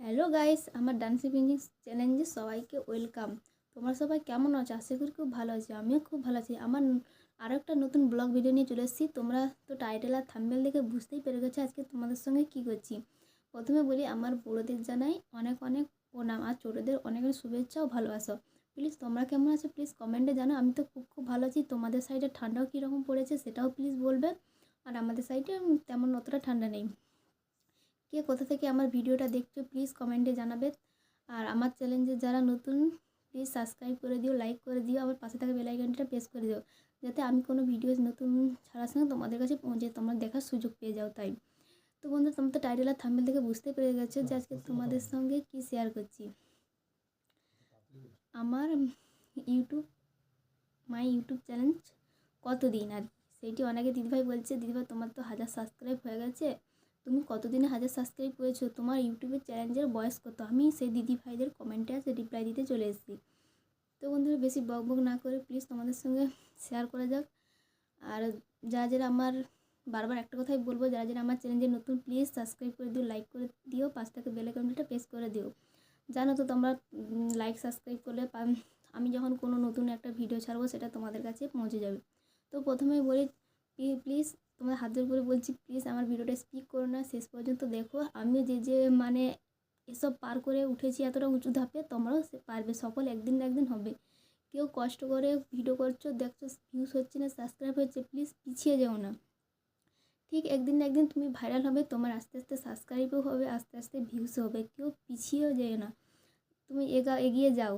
Hello guys আমার ডান্সি painting চ্যালেঞ্জে সবাইকে ওয়েলকাম তোমরা সবাই কেমন আছো? আশা করি খুব ভালো আছি, আমিও খুব ভালো আছি। আমার আরও একটা নতুন ব্লগ ভিডিও নিয়ে চলে এসেছি। তোমরা তো টাইটেল আর থাম্বেল দেখে বুঝতেই পেরে গেছো আজকে তোমাদের সঙ্গে কী করছি। প্রথমে বলি, আমার বড়োদের জানাই অনেক অনেক প্রণাম আর ছোটোদের অনেক অনেক শুভেচ্ছা ও ভালোবাসো। প্লিজ তোমরা কেমন আছো? প্লিজ কমেন্টে জানো আমি তো খুব খুব ভালো আছি। তোমাদের সাইডে ঠান্ডাও কীরকম পড়েছে সেটাও প্লিজ বলবে। আর আমাদের সাইডে তেমন অতটা ঠান্ডা নেই। কে কোথা থেকে আমার ভিডিওটা দেখছ প্লিজ কমেন্টে জানাবে। আর আমার চ্যানেলে যারা নতুন প্লিজ সাবস্ক্রাইব করে দিও লাইক করে দিও আমার পাশে থাকা বেলাইকনটা প্রেস করে দিও। যাতে আমি কোনো ভিডিও নতুন ছাড়ার সঙ্গে তোমাদের কাছে পৌঁছে তোমরা দেখার সুযোগ পেয়ে যাও তাই। তো বন্ধু তোমরা তো টাইটেল আর থাম্বেল থেকে বুঝতে পেরে গেছো যে আজকে তোমাদের সঙ্গে কি শেয়ার করছি। আমার ইউটিউব মাই ইউটিউব চ্যানেল কতদিন আর সেইটি অনেকে দিদিভাই বলছে দিদিভাই তোমার তো হাজার সাবস্ক্রাইব হয়ে গেছে। তুমি কতদিনে হাজার সাবস্ক্রাইব করেছ? তোমার ইউটিউবের চ্যালেঞ্জের বয়স কত? আমি সেই দিদি ভাইদের কমেন্টে আছে রিপ্লাই দিতে চলে এসেছি। তো বন্ধুরা, বেশি বক বক না করে প্লিজ তোমাদের সঙ্গে শেয়ার করা যাক। আর যারা যারা আমার, বারবার একটা কথাই বলব, যারা যারা আমার চ্যানেলে নতুন প্লিজ সাবস্ক্রাইব করে দিও লাইক করে দিও পাঁচ থেকে বেল আইকনটা প্রেস করে দিও। জানো তো তোমরা লাইক সাবস্ক্রাইব করলে আমি যখন কোনো নতুন একটা ভিডিও ছাড়বো, সেটা তোমাদের কাছে পৌঁছে যাবে। তো প্রথমেই বলি প্লিজ তোমার হাত জোর করে বলছি প্লিজ আমার ভিডিওটা স্পিক করো না, শেষ পর্যন্ত দেখো। আমিও যে যে মানে এসব পার করে উঠেছি এতটা উঁচু ধাপে, তোমরাও পারবে সকল একদিন না একদিন হবে। কেউ কষ্ট করে ভিডিও করছ, দেখছ ভিউস হচ্ছে না সাবস্ক্রাইব হচ্ছে প্লিজ পিছিয়ে যেও না। ঠিক একদিন না একদিন তুমি ভাইরাল হবে, তোমার আস্তে আস্তে সাবস্ক্রাইবও হবে, আস্তে আস্তে ভিউসও হবে, কেউ পিছিয়েও যেও না। তুমি এগা, এগিয়ে যাও।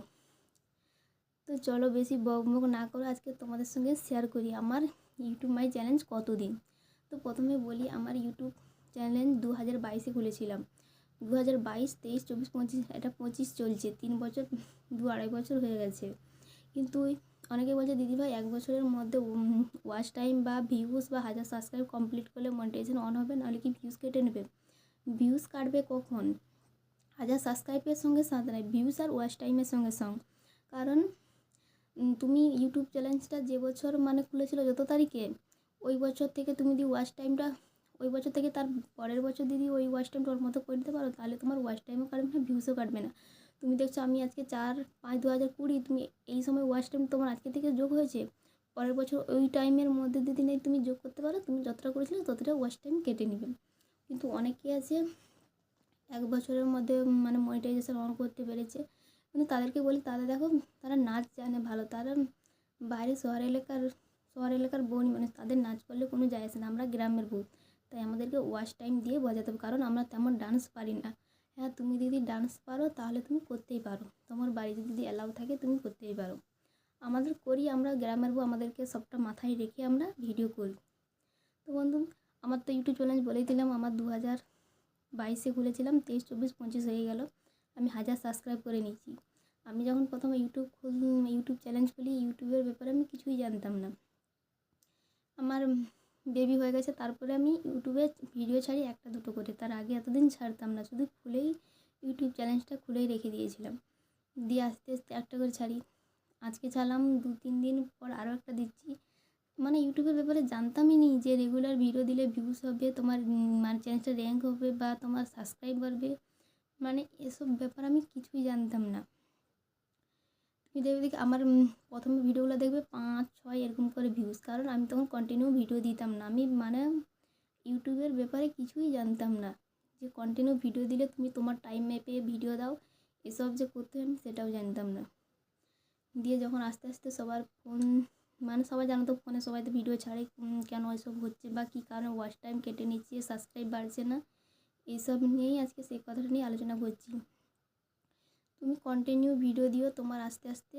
তো চলো বেশি বক বক না করো, আজকে তোমাদের সঙ্গে শেয়ার করি। আমার ইউটিউব মাই চ্যালেঞ্জ কতদিন? তো প্রথমে বলি, আমার ইউটিউব চ্যানেল দু হাজার বাইশে খুলেছিলাম। দু হাজার বাইশ, তেইশ, চব্বিশ, পঁচিশ, এটা পঁচিশ চলছে, তিন বছর, দু আড়াই বছর হয়ে গেছে। কিন্তু অনেকে বলছে দিদিভাই এক বছরের মধ্যে ওয়াচ টাইম বা ভিউজ বা হাজার সাবস্ক্রাইব কমপ্লিট করলে মনিটাইজেশন অন হবে, নাহলে কি ভিউজ কেটে নেবে? ভিউজ কাটবে কখন? হাজার সাবস্ক্রাইবের সঙ্গে সাথে নয় ভিউজ আর ওয়াচ টাইমের সঙ্গে সঙ্গ। কারণ তুমি ইউটিউব চ্যালেঞ্জটা যে বছর মানে খুলেছিল যত তারিখে, ওই বছর থেকে তুমি যদি ওয়াচ টাইমটা ওই বছর থেকে তার পরের বছর যদি ওই ওয়াচ টাইমটা ওর মতো করে দিতে পারো, তাহলে তোমার ওয়াচ টাইমও কাটবে না ভিউসও কাটবে না। তুমি দেখছ আমি আজকে চার, পাঁচ দু হাজার কুড়ি, তুমি এই সময় ওয়াচ টাইম তোমার আজকে থেকে যোগ হয়েছে। পরের বছর ওই টাইমের মধ্যে যদি নেই তুমি যোগ করতে পারো, তুমি যতটা করেছিলে ততটা ওয়াচ টাইম কেটে নেবে। কিন্তু অনেকে আছে, এক বছরের মধ্যে মানে মনিটাইজেশন অন করতে পেরেছে। কিন্তু তাদেরকে বলি, তারা দেখো, তারা নাচ জানে ভালো। তারা বাইরে শহর এলাকার শহর এলাকার বোন মানে তাদের নাচ করলে কোনো যায় আসে না। আমরা গ্রামের বউ, তাই আমাদেরকে ওয়াচ টাইম দিয়ে বোঝাতে হবে, কারণ আমরা তেমন ডান্স পারি না। হ্যাঁ তুমি যদি ডান্স পারো, তাহলে তুমি করতেই পারো। তোমার বাড়িতে যদি অ্যালাউ থাকে, তুমি করতেই পারো। আমাদের করি, আমরা গ্রামের বউ, আমাদেরকে সবটা মাথায় রেখে আমরা ভিডিও করি। তো বন্ধু, আমার তো ইউটিউব চ্যানেল বলেই দিলাম, আমার দু হাজার বাইশে খুলেছিলাম, তেইশ, চব্বিশ, পঁচিশ হয়ে গেল। আমি হাজার সাবস্ক্রাইব করে নিয়েছি। আমি যখন প্রথমে ইউটিউব খুল ইউটিউব চ্যালেঞ্জ খুলি ইউটিউবের ব্যাপারে আমি কিছুই জানতাম না। আমার বেবি হয়ে গেছে, তারপরে আমি ইউটিউবে ভিডিও ছাড়ি একটা দুটো করে। তার আগে এতদিন ছাড়তাম না, শুধু খুলেই ইউটিউব চ্যালেঞ্জটা খুলেই রেখে দিয়েছিলাম। দিয়ে আস্তে আস্তে একটা করে ছাড়ি। আজকে ছাড়লাম দু তিন দিন পর আরও একটা দিচ্ছি। মানে ইউটিউবের ব্যাপারে জানতামই নি যে রেগুলার ভিডিও দিলে ভিউস হবে, তোমার মানে চ্যানেলটা র্যাঙ্ক হবে বা তোমার সাবস্ক্রাইব বাড়বে। মানে এসব ব্যাপার আমি কিছুই জানতাম না। তুমি দেখবে দেখি আমার প্রথমে ভিডিওগুলো দেখবে পাঁচ, ছয় এরকম করে ভিউজ কারণ আমি তখন কন্টিনিউ ভিডিও দিতাম না। আমি মানে ইউটিউবের ব্যাপারে কিছুই জানতাম না। যে কন্টিনিউ ভিডিও দিলে তুমি তোমার টাইম মেপে ভিডিও দাও, এসব যে করতে আমি সেটাও জানতাম না। দিয়ে যখন আস্তে আস্তে সবার ফোন মানে সবাই জানো তো ফোনে সবাই তো ভিডিও ছাড়ে কেন এসব হচ্ছে বা কী কারণে ওয়াচ টাইম কেটে নিচ্ছে সাবস্ক্রাইব বাড়ছে না। এইসব নিয়েই আজকে সেই কথাটা নিয়ে আলোচনা করছি। তুমি কন্টিনিউ ভিডিও দিও, তোমার আস্তে আস্তে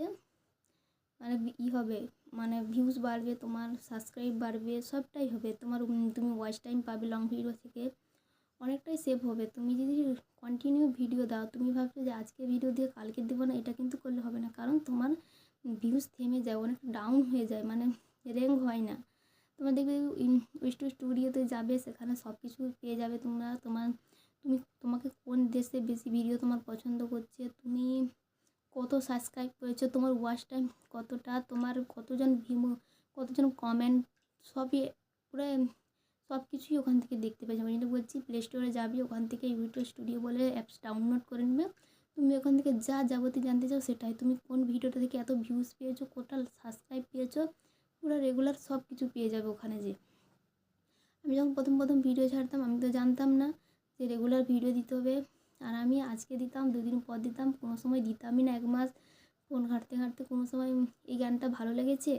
মানে ই হবে মানে ভিউজ বাড়বে, তোমার সাবস্ক্রাইব বাড়বে, সবটাই হবে। তোমার তুমি ওয়াচ টাইম পাবে লং ভিডিও থেকে, অনেকটাই সেভ হবে। তুমি যদি কন্টিনিউ ভিডিও দাও, তুমি ভাবছ যে আজকে ভিডিও দিয়ে কালকে দেবো না, এটা কিন্তু করলে হবে না। কারণ তোমার ভিউজ থেমে যায় অনেক ডাউন হয়ে যায় মানে র্যাঙ্ক হয় না। তোমার দেখবে ওয়েস্ট স্টুডিওতে যাবে, সেখানে সব কিছু পেয়ে যাবে তোমরা। তোমার, তুমি তোমাকে কোন দেশে বেশি ভিডিও তোমার পছন্দ করছে? তুমি কত সাবস্ক্রাইব করেছ? তোমার ওয়াচ টাইম কতটা? তোমার কতজন ভিমো কতজন কমেন্ট সবই পুরো সব কিছুই ওখান থেকে দেখতে পাই যেমন যেটা বলছি প্লে স্টোরে যাবি, ওখান থেকে ইউটিউব স্টুডিও বলে অ্যাপস ডাউনলোড করে নেবে। তুমি ওখান থেকে যা যাবতীয় জানতে চাও সেটাই। তুমি কোন ভিডিওটা থেকে এত ভিউজ পেয়েছ? কোটা সাবস্ক্রাইব পেয়েছ? পুরো রেগুলার সব কিছু পেয়ে যাবে ওখানে যে আমি যখন প্রথম প্রথম ভিডিও ছাড়তাম, আমি তো জানতাম না যে রেগুলার ভিডিও দিতে হবে। আর আমি আজকে দিতাম, দুদিন পর দিতাম, কোনো সময় দিতামই না এক মাস। ফোন ঘাঁটতে ঘাঁটতে কোনো সময় এই গানটা ভালো লেগেছে,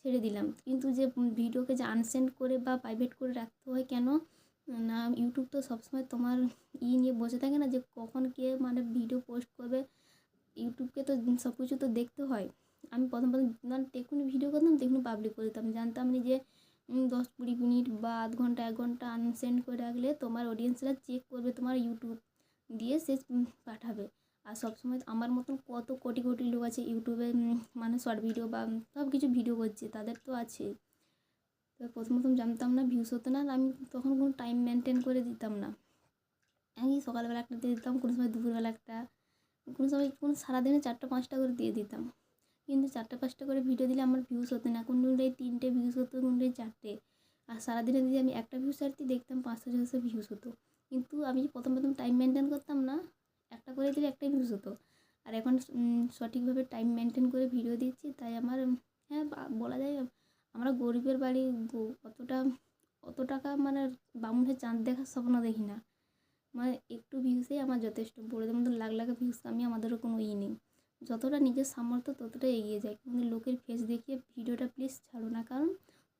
ছেড়ে দিলাম। কিন্তু যে ভিডিওকে যে আনসেন্ড করে বা প্রাইভেট করে রাখতে হয় কেন? না ইউটিউব তো সবসময় তোমার ই নিয়ে বসে থাকে না যে কখন কে মানে ভিডিও পোস্ট করবে। ইউটিউবকে তো সব কিছু তো দেখতে হয়। আমি প্রথম প্রথম মানে দেখুন ভিডিও করতাম, দেখুন পাবলিক করে দিতাম। জানতাম না যে দশ কুড়ি মিনিট বা আধ ঘণ্টা, এক ঘণ্টা আনসেন্ড করে রাখলে তোমার অডিয়েন্সরা চেক করবে তোমার ইউটিউব দিয়ে সে পাঠাবে। আর সবসময় আমার মতন কত কোটি কোটি লোক আছে ইউটিউবে মানে শর্ট ভিডিও বা সব কিছু ভিডিও করছে, তাদের তো আছেই। তো প্রথম প্রথম জানতাম না ভিউস হতো না আমি তখন কোনো টাইম মেনটেন করে দিতাম না। আমি সকালবেলা একটা দিয়ে দিতাম, কোনো সময় দুপুরবেলা একটা, কোনো সময় কোনো সারাদিনে চারটা, পাঁচটা করে দিয়ে দিতাম। কিন্তু চারটে পাঁচটা করে ভিডিও দিলে আমার ভিউজ হতো না। কোনটায় তিনটে ভিউজ হতো কোনটায় চারটে। আর সারাদিনে যদি আমি একটা ভিউস ছাড়তে, দেখতাম পাঁচশো, ছশো ভিউজ হতো। কিন্তু আমি প্রথম প্রথম টাইম মেনটেন করতাম না। একটা করে দিলে একটাই ভিউস হতো। আর এখন সঠিকভাবে টাইম মেনটেন করে ভিডিও দিচ্ছি, তাই আমার হ্যাঁ বলা যায়, আমরা গরিবের বাড়ি অতটা, অত টাকা মানে বামুনের চাঁদ দেখার স্বপ্ন দেখি না। মানে একটু ভিউসেই আমার যথেষ্ট। বড়দের মতো লাখ লাখ ভিউস আমি, আমাদেরও কোনো ই নেই। যতটা নিজের সামর্থ্য ততটা এগিয়ে যায়। কিন্তু লোকের ফেস দেখিয়ে ভিডিওটা প্লিজ ছাড়ো না। কারণ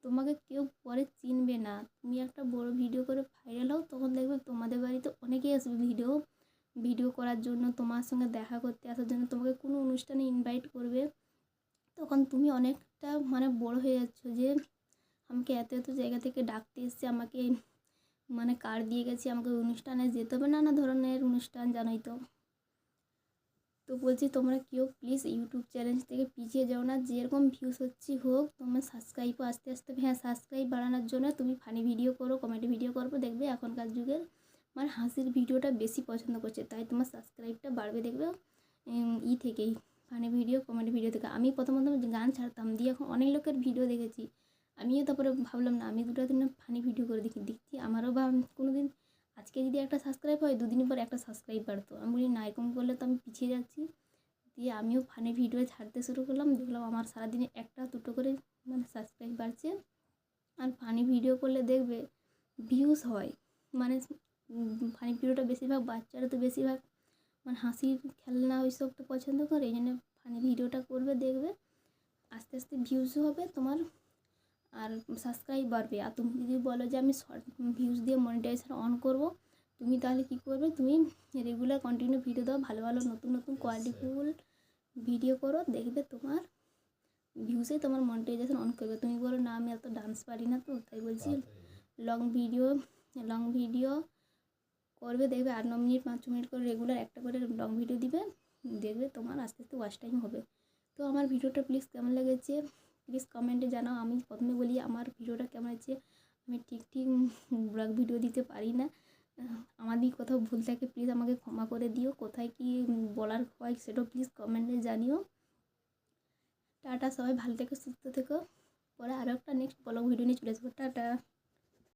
তোমাকে কেউ পরে চিনবে না। তুমি একটা বড় ভিডিও করে ভাইরাল হও, তখন দেখবে তোমাদের বাড়িতে অনেকেই আসবে ভিডিও ভিডিও করার জন্য, তোমার সঙ্গে দেখা করতে আসার জন্য, তোমাকে কোনো অনুষ্ঠানে ইনভাইট করবে। তখন তুমি অনেকটা মানে বড় হয়ে যাচ্ছ যে, আমাকে এত এত জায়গা থেকে ডাকতে এসছে, আমাকে মানে কার্ড দিয়ে গেছে, আমাকে অনুষ্ঠানে যেতে হবে, নানা ধরনের অনুষ্ঠান জানোই তো। তো বলছি তোমরা কেউ প্লিজ ইউটিউব চ্যানেল থেকে পিছিয়ে যাও না। যেরকম ভিউস হচ্ছে হোক, তোমার সাবস্ক্রাইবও আস্তে আস্তে হ্যাঁ সাবস্ক্রাইব বাড়ানোর জন্য তুমি ফানি ভিডিও করো কমেডি ভিডিও করব দেখবে এখনকার যুগের মানে হাসির ভিডিওটা বেশি পছন্দ করছে। তাই তোমার সাবস্ক্রাইবটা বাড়বে, দেখবে ই থেকেই ফানি ভিডিও কমেডি ভিডিও থেকে। আমি প্রথম প্রথম গান ছাড়তাম, দিয়ে এখন অনেক লোকের ভিডিও দেখেছি। আমিও তারপরে ভাবলাম, না, আমি দুটো দিন ফানি ভিডিও করে দেখি, দেখছি, আমারও বা কোনো দিন আজকে যদি একটা সাবস্ক্রাইব হয়, দুদিন পর একটা সাবস্ক্রাইব বাড়তো। আমি বলি, না, এরকম করলে তো আমি পিছিয়ে যাচ্ছি। দিয়ে আমিও ফানি ভিডিও ছাড়তে শুরু করলাম। দেখলাম আমার সারাদিনে একটা দুটো করে মানে সাবস্ক্রাইব বাড়ছে। আর ফানি ভিডিও করলে দেখবে ভিউজ হয়। মানে ফানি ভিডিওটা বেশিরভাগ বাচ্চারা তো বেশিরভাগ মানে হাসির খেলনা ওই সবটা পছন্দ করে। এই জন্য ফানি ভিডিওটা করবে, দেখবে। আস্তে আস্তে ভিউজও হবে তোমার। আর সাবস্ক্রাইব বাড়বে আর তুমি যদি বলো যে আমি শর্ট ভিউজ দিয়ে মনিটাইজেশন অন করব তুমি তাহলে কী করবে? তুমি রেগুলার কন্টিনিউ ভিডিও দাও ভালো ভালো নতুন নতুন কোয়ালিটিফুল ভিডিও করো দেখবে তোমার ভিউসে তোমার মনিটাইজেশন অন করবে। তুমি বলো না আমি এত ডান্স পারি না তো। তাই বলছি লং ভিডিও লং ভিডিও করবে দেখবে আট ন মিনিট পাঁচ মিনিট করে রেগুলার একটা করে লং ভিডিও দিবে। দেখবে তোমার আস্তে আস্তে ওয়াচ টাইম হবে। তো আমার ভিডিওটা প্লিজ কেমন লেগেছে? প্লিজ কমেন্টে জানাও, আমি প্রথমে বলি আমার ভিডিওটা কেমন আছে আমি ঠিক ঠিক ব্লগ ভিডিও দিতে পারি না। আমাদের কোথাও ভুল থাকে প্লিজ আমাকে ক্ষমা করে দিও। কোথায় কি বলার হয় সেটাও প্লিজ কমেন্টে জানিও। টাটা, সবাই ভালো থেকো, সুস্থ থেকো। পরে আরও একটা নেক্সট ব্লগ ভিডিও নিয়ে চলে আসব। টাটা।